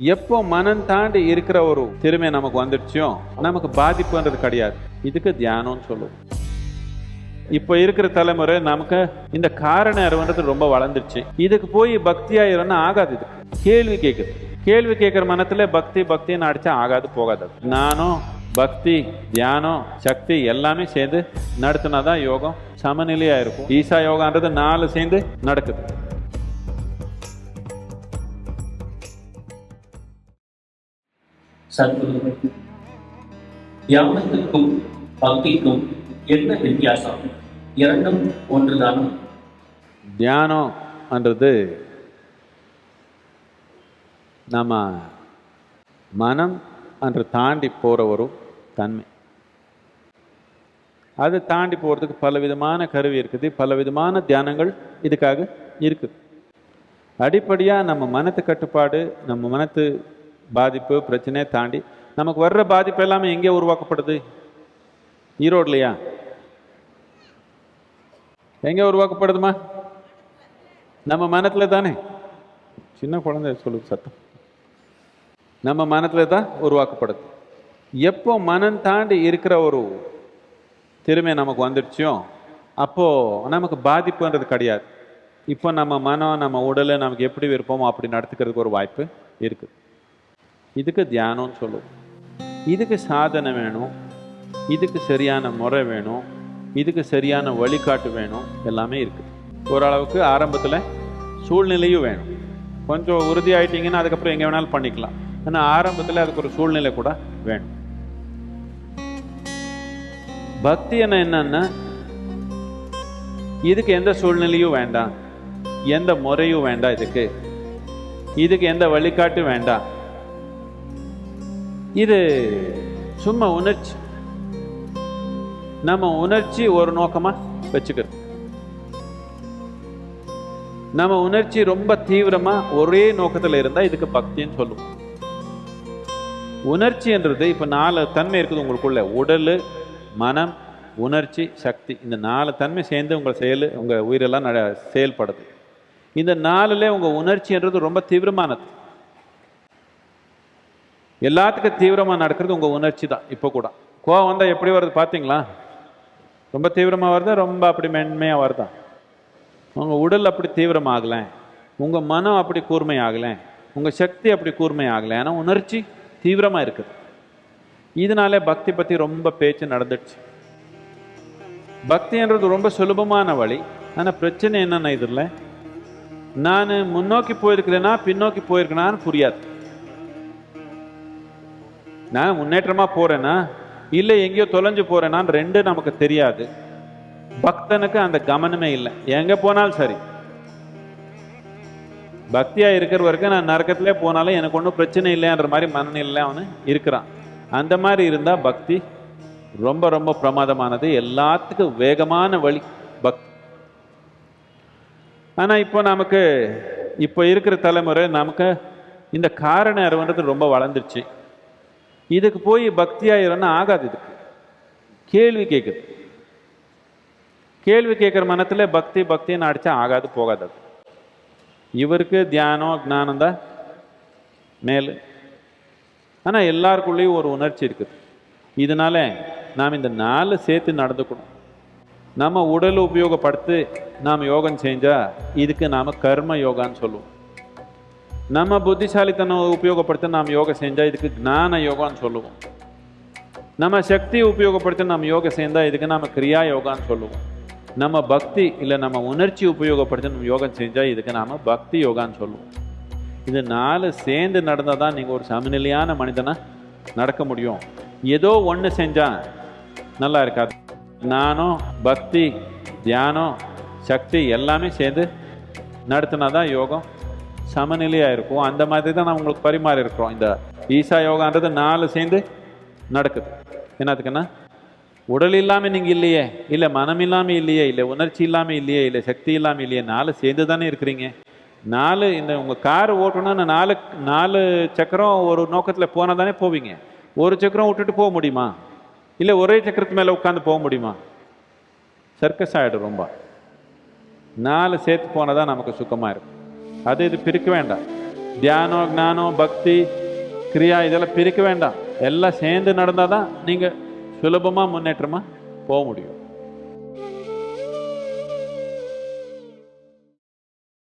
எப்போ மனம் தாண்டி இருக்கிற ஒரு திறமை நமக்கு வந்துடுச்சோ நமக்கு பாதிப்புன்றது கிடையாது. இதுக்கு தியானம்னு சொல்லுவோம். இப்போ இருக்கிற தலைமுறை நமக்கு இந்த காரண அறிவுன்றது ரொம்ப வளர்ந்துருச்சு இதுக்கு போய் பக்தியா இருந்தா ஆகாது இது. கேள்வி கேட்குது கேள்வி கேட்குற மனத்துல பக்தி பக்தின்னு அடிச்சா ஆகாது போகாது. நானும் பக்தி தியானம் சக்தி எல்லாமே சேர்ந்து நடத்தினாதான் யோகம் சமநிலையா இருக்கும். ஈசா யோகான்றது நாலு சேர்ந்து நடக்குது. சத்குரு தியானத்துக்கும் பக்திக்கும் என்ன வித்தியாசம்? இரண்டும் ஒன்றுதானா? தியானம்ன்றது நம்ம மனம் அன்று தாண்டி போகிற ஒரு தன்மை. அது தாண்டி போகிறதுக்கு பலவிதமான கருவி இருக்குது. பலவிதமான தியானங்கள் இதுக்காக இருக்குது. அடிப்படையாக நம்ம மனத்து கட்டுப்பாடு நம்ம மனத்து பாதிப்பு பிரச்சனையை தாண்டி நமக்கு வர்ற பாதிப்பு எல்லாமே எங்கே உருவாக்கப்படுது? ஈரோட்லையா? எங்கே உருவாக்கப்படுதுமா? நம்ம மனத்தில் தானே. சின்ன குழந்தை சொல்லு சத்தம். நம்ம மனத்தில் தான் உருவாக்கப்படுது. எப்போ மனம் தாண்டி இருக்கிற ஒரு திறமை நமக்கு வந்துடுச்சோ அப்போது நமக்கு பாதிப்புன்றது கிடையாது. இப்போ நம்ம மனம் நம்ம உடலை நமக்கு எப்படி விருப்பமோ அப்படி நடத்துக்கிறதுக்கு ஒரு வாய்ப்பு இருக்குது. இதுக்கு தியானம்னு சொல்லுவோம் இதுக்கு சாதனை வேணும். இதுக்கு சரியான முறை வேணும். இதுக்கு சரியான வழிகாட்டு வேணும். எல்லாமே இருக்குது ஓரளவுக்கு ஆரம்பத்தில் சூழ்நிலையும் வேணும். கொஞ்சம் உறுதி ஆயிட்டீங்கன்னா அதுக்கப்புறம் எங்கே வேணாலும் பண்ணிக்கலாம். ஆனால் ஆரம்பத்தில் அதுக்கு ஒரு சூழ்நிலை கூட வேணும். பக்தி என்ன என்னன்னா இதுக்கு எந்த சூழ்நிலையும் வேண்டாம். எந்த முறையும் வேண்டாம் இதுக்கு. இதுக்கு எந்த வழிகாட்டும் வேண்டாம். இது சும்மா உணர்ச்சி. நம்ம உணர்ச்சி ஒரு நோக்கமாக வச்சுக்கிறது. நம்ம உணர்ச்சி ரொம்ப தீவிரமாக ஒரே நோக்கத்தில் இருந்தால் இதுக்கு பக்தின்னு சொல்லுவோம். உணர்ச்சின்றது இப்போ நாலு தன்மை இருக்குது உங்களுக்குள்ள. உடல் மனம் உணர்ச்சி சக்தி. இந்த நாலு தன்மை சேர்ந்து உங்கள் செயல் உங்கள் உயிரெல்லாம் நட செயல்படுது. இந்த நாளில் உங்கள் உணர்ச்சின்றது ரொம்ப தீவிரமானது. எல்லாத்துக்கும் தீவிரமாக நடக்கிறது உங்கள் உணர்ச்சி தான் இப்போ கூட. கோவம் வந்தால் எப்படி வருது பார்த்தீங்களா ரொம்ப தீவிரமாக வருதா ரொம்ப அப்படி மென்மையாக வருதா? உங்கள் உடல் அப்படி தீவிரமாகலை உங்கள் மனம் அப்படி கூர்மை ஆகலை உங்கள் சக்தி அப்படி கூர்மை ஆகலை ஏன்னா உணர்ச்சி தீவிரமாக இருக்குது. இதனாலே பக்தி பற்றி ரொம்ப பேச்சு நடந்துடுச்சு. பக்தின்றது ரொம்ப சுலபமான வழி ஆனால் பிரச்சனை என்னென்ன இதில்? நான் முன்னோக்கி போயிருக்கிறேன்னா பின்னோக்கி போயிருக்கேனான்னு புரியாது. நான் முன்னேற்றமா போறேனா? இல்லை எங்கேயோ தொலைஞ்சு போகிறேனான்னு ரெண்டு நமக்கு தெரியாது. பக்தனுக்கு அந்த கவனமே இல்லை. எங்கே போனாலும் சரி. பக்தியாக இருக்கிற வரைக்கும் நான் நரக்கத்திலே போனாலும் எனக்கு ஒன்றும் பிரச்சனை இல்லைன்ற மாதிரி மனநிலை அவனு இருக்கிறான். அந்த மாதிரி இருந்தால் பக்தி ரொம்ப ரொம்ப பிரமாதமானது. எல்லாத்துக்கும் வேகமான வழி பக்தி ஆனால் இப்போ நமக்கு இப்போ இருக்கிற தலைமுறை நமக்கு இந்த காரண அறிவுன்றது ரொம்ப வளர்ந்துருச்சு. இதுக்கு போய் பக்தியா இருந்தா ஆகாது இதுக்கு. கேள்வி கேட்குது கேள்வி கேட்குற மனத்தில் பக்தி பக்தின்னு அடிச்சா ஆகாது போகாது அது. இவருக்கு தியானம் ஞானம் தான் மேல். ஆனா எல்லாருக்குள்ளேயும் ஒரு உணர்ச்சி இருக்குது. இதனால நாம் இந்த நாலு சேர்த்து நடந்துக்கணும். நம்ம உடலை உபயோகப்படுத்தி நாம் யோகம் செஞ்சால் இதுக்கு நாம கர்ம யோகான்னு சொல்லுவோம். நம்ம புத்திசாலித்தனம் உபயோகப்படுத்தி நாம் யோகா செஞ்சால் இதுக்கு ஞான யோகான்னு சொல்லுவோம். நம்ம சக்தியை உபயோகப்படுத்தி நம்ம யோகா செஞ்சால் இதுக்கு நம்ம கிரியா யோகான்னு சொல்லுவோம். நம்ம பக்தி இல்லை நம்ம உணர்ச்சி உபயோகப்படுத்தி நம்ம யோகம் செஞ்சால் இதுக்கு நாம் பக்தி யோகான்னு சொல்லுவோம். இது நாலு சேர்ந்து நடந்தால் தான் நீங்கள் ஒரு சமநிலையான மனிதனை நடக்க முடியும். ஏதோ ஒன்று செஞ்சால் நல்லா இருக்காது. நானும் பக்தி தியானம் சக்தி எல்லாமே சேர்ந்து நடத்தினா தான் யோகம். சமநிலையாக இருக்கும் அந்த மாதிரி தான் நான் உங்களுக்கு பரிமாறி இருக்கிறோம் இந்த ஈசா யோகான்றது நாலு சேர்ந்து நடக்குது. என்னத்துக்குன்னா உடல் இல்லாமல் நீங்கள் இல்லையே இல்லை மனம் இல்லாமல் இல்லையே இல்லை உணர்ச்சி இல்லாமல் இல்லையே இல்லை சக்தி இல்லாமல் இல்லையே நாலு சேர்ந்து தானே இருக்கிறீங்க. நாலு இந்த உங்கள் கார் ஓட்டணும்னா நாலு நாலு சக்கரம் ஒரு நோக்கத்தில் போனால் தானே போவீங்க. ஒரு சக்கரம் விட்டுட்டு போக முடியுமா? இல்லை ஒரே சக்கரத்து மேலே உட்காந்து போக முடியுமா? சர்க்கஸ் ஆகிடும் ரொம்ப. நாலு சேர்த்து போனால் தான் நமக்கு சுக்கமாக இருக்கும் அது இது பிரிக்க வேண்டாம். தியானம் ஞானம் பக்தி கிரியா இதெல்லாம் பிரிக்க வேண்டாம். எல்லாம் சேர்ந்து நடந்தால் தான் நீங்கள் சுலபமாக முன்னேற்றமாக போக முடியும்.